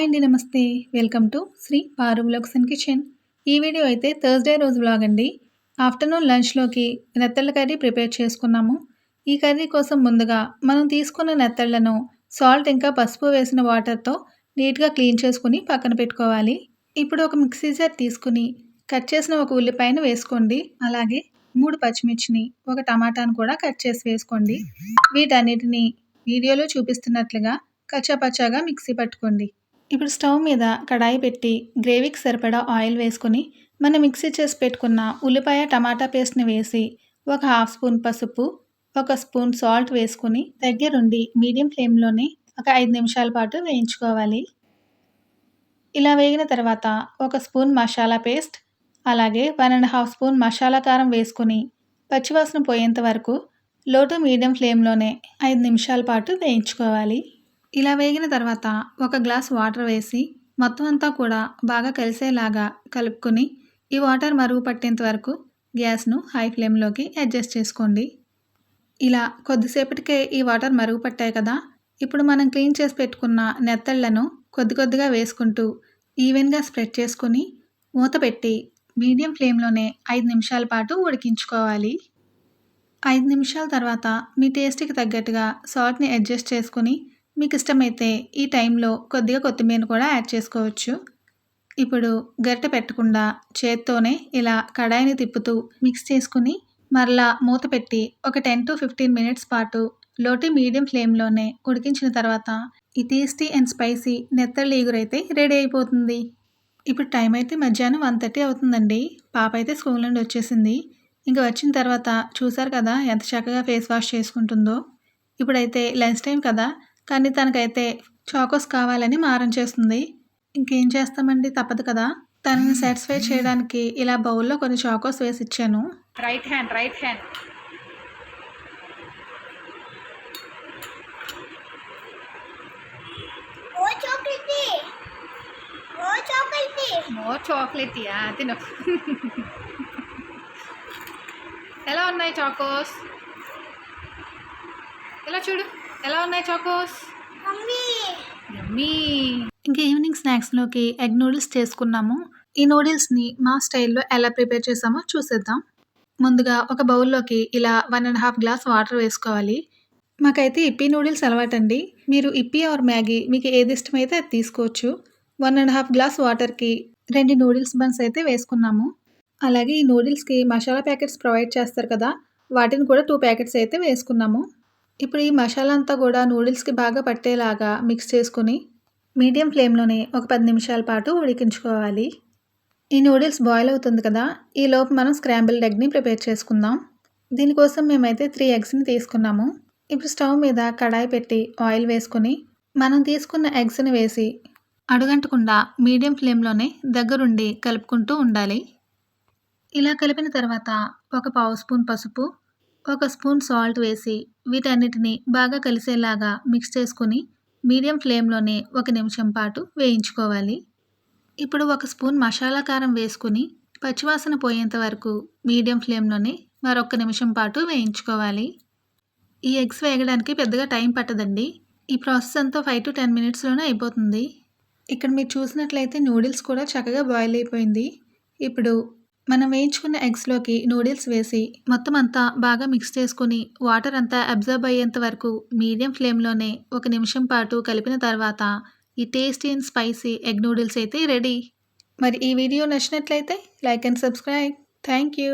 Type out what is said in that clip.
Hi అండి నమస్తే. Welcome to Sri Paru vlogs and kitchen. ఈ వీడియో అయితే థర్స్డే రోజు బ్లాగ్ అండి. ఆఫ్టర్నూన్ లంచ్లోకి నెత్తళ్ళ కర్రీ ప్రిపేర్ చేసుకున్నాము. ఈ కర్రీ కోసం ముందుగా మనం తీసుకున్న నెత్తళ్ళను సాల్ట్ ఇంకా పసుపు వేసిన వాటర్తో నీట్గా క్లీన్ చేసుకుని పక్కన పెట్టుకోవాలి. ఇప్పుడు ఒక మిక్సీ జార్ తీసుకుని కట్ చేసిన ఒక ఉల్లిపాయను వేసుకోండి. అలాగే మూడు పచ్చిమిర్చిని ఒక టమాటాను కూడా కట్ చేసి వేసుకోండి. వీటన్నిటిని వీడియోలో చూపిస్తున్నట్లుగా కచ్చాపచ్చాగా మిక్సీ పట్టుకోండి. ఇప్పుడు స్టవ్ మీద కడాయి పెట్టి గ్రేవీకి సరిపడా ఆయిల్ వేసుకొని మనం మిక్సీ చేసి పెట్టుకున్న ఉల్లిపాయ టమాటా పేస్ట్ని వేసి ఒక హాఫ్ స్పూన్ పసుపు ఒక స్పూన్ సాల్ట్ వేసుకుని దగ్గరుండి మీడియం ఫ్లేమ్లోనే ఒక ఐదు నిమిషాల పాటు వేయించుకోవాలి. ఇలా వేగిన తర్వాత ఒక స్పూన్ మసాలా పేస్ట్ అలాగే one and half spoon masala కారం వేసుకుని పచ్చివాసన పోయేంత వరకు లో టు మీడియం ఫ్లేమ్లోనే ఐదు నిమిషాల పాటు వేయించుకోవాలి. ఇలా వేగిన తర్వాత ఒక గ్లాస్ వాటర్ వేసి మొత్తం అంతా కూడా బాగా కలిసేలాగా కలుపుకొని ఈ వాటర్ మరుగు పట్టేంత వరకు గ్యాస్ను హై ఫ్లేమ్లోకి అడ్జస్ట్ చేసుకోండి. ఇలా కొద్దిసేపటికే ఈ వాటర్ మరుగు పట్టాయి కదా ఇప్పుడు మనం క్లీన్ చేసి పెట్టుకున్న నెత్తళ్ళను కొద్ది కొద్దిగా వేసుకుంటూ ఈవెన్గా స్ప్రెడ్ చేసుకొని మూత పెట్టి మీడియం ఫ్లేమ్లోనే ఐదు నిమిషాల పాటు ఉడికించుకోవాలి. ఐదు నిమిషాల తర్వాత మీ టేస్ట్కి తగ్గట్టుగా సాల్ట్ని అడ్జస్ట్ చేసుకొని మీకు ఇష్టమైతే ఈ టైంలో కొద్దిగా కొత్తిమీర కూడా యాడ్ చేసుకోవచ్చు. ఇప్పుడు గరిటె పెట్టకుండా చేత్తోనే ఇలా కడాయిని తిప్పుతూ మిక్స్ చేసుకుని మరలా మూత పెట్టి ఒక టెన్ టు ఫిఫ్టీన్ మినిట్స్ పాటు లోటి మీడియం ఫ్లేమ్లోనే ఉడికించిన తర్వాత ఈ టేస్టీ అండ్ స్పైసీ నెత్తళ్ళ ఈగురైతే రెడీ అయిపోతుంది. ఇప్పుడు టైం అయితే మధ్యాహ్నం వన్ థర్టీ అవుతుందండి. పాప అయితే స్కూల్ నుండి వచ్చేసింది. ఇంకా వచ్చిన తర్వాత చూసారు కదా ఎంత చక్కగా ఫేస్ వాష్ చేసుకుంటుందో. ఇప్పుడైతే లంచ్ టైం కదా. కానీ తనకైతే చాకోస్ కావాలని మారం చేస్తుంది. ఇంకేం చేస్తామండి? తప్పదు కదా. తనని సాటిస్ఫై చేయడానికి ఇలా బౌల్లో కొన్ని చాకోస్ వేసి ఇచ్చాను right hand right hand more తిను. ఎలా ఉన్నాయి చాకోస్? ఎలా చూడు? ఎలా ఉన్నాయి చాకోస్ ఇంకా ఈవినింగ్ స్నాక్స్లోకి ఎగ్ నూడిల్స్ చేసుకున్నాము. ఈ నూడిల్స్ని మా స్టైల్లో ఎలా ప్రిపేర్ చేసామో చూసేద్దాం. ముందుగా ఒక బౌల్లోకి ఇలా one and half glass water వేసుకోవాలి. మాకైతే ఇప్పి నూడిల్స్ అలవాటండి. మీరు ఇప్పి ఆర్ మ్యాగీ మీకు ఏది ఇష్టమైతే అది తీసుకోవచ్చు. వన్ అండ్ హాఫ్ గ్లాస్ వాటర్కి రెండు నూడిల్స్ బన్స్ అయితే వేసుకున్నాము. అలాగే ఈ నూడిల్స్కి మసాలా ప్యాకెట్స్ ప్రొవైడ్ చేస్తారు కదా వాటిని కూడా టూ ప్యాకెట్స్ అయితే వేసుకున్నాము. ఇప్పుడు ఈ మసాలా అంతా కూడా నూడిల్స్కి బాగా పట్టేలాగా మిక్స్ చేసుకుని మీడియం ఫ్లేమ్లోనే ఒక పది నిమిషాల పాటు ఉడికించుకోవాలి. ఈ నూడిల్స్ బాయిల్ అవుతుంది కదా ఈ లోపు మనం స్క్రాంబుల్ ఎగ్ని ప్రిపేర్ చేసుకుందాం. దీనికోసం మేమైతే త్రీ ఎగ్స్ని తీసుకున్నాము. ఇప్పుడు స్టవ్ మీద కడాయి పెట్టి ఆయిల్ వేసుకొని మనం తీసుకున్న ఎగ్స్ని వేసి అడుగంటకుండా మీడియం ఫ్లేమ్లోనే దగ్గరుండి కలుపుకుంటూ ఉండాలి. ఇలా కలిపిన తర్వాత ఒక పావు స్పూన్ పసుపు ఒక స్పూన్ సాల్ట్ వేసి వీటన్నిటిని బాగా కలిసేలాగా మిక్స్ చేసుకుని మీడియం ఫ్లేమ్లోనే ఒక నిమిషం పాటు వేయించుకోవాలి. ఇప్పుడు ఒక స్పూన్ మసాలా కారం వేసుకుని పచ్చివాసన పోయేంత వరకు మీడియం ఫ్లేమ్లోనే మరొక నిమిషం పాటు వేయించుకోవాలి. ఈ ఎగ్స్ వేగడానికి పెద్దగా టైం పట్టదండి. ఈ ప్రాసెస్ అంతా ఫైవ్ టు టెన్ మినిట్స్లోనే అయిపోతుంది. ఇక్కడ మీరు చూసినట్లయితే నూడిల్స్ కూడా చక్కగా బాయిల్ అయిపోయింది. ఇప్పుడు మనం వేయించుకున్న ఎగ్స్లోకి నూడిల్స్ వేసి మొత్తం అంతా బాగా మిక్స్ చేసుకుని వాటర్ అంతా అబ్జర్బ్ అయ్యేంత వరకు మీడియం ఫ్లేమ్లోనే ఒక నిమిషం పాటు కలిపిన తర్వాత ఈ tasty and spicy egg noodles అయితే రెడీ మరి ఈ వీడియో నచ్చినట్లయితే like and subscribe thank you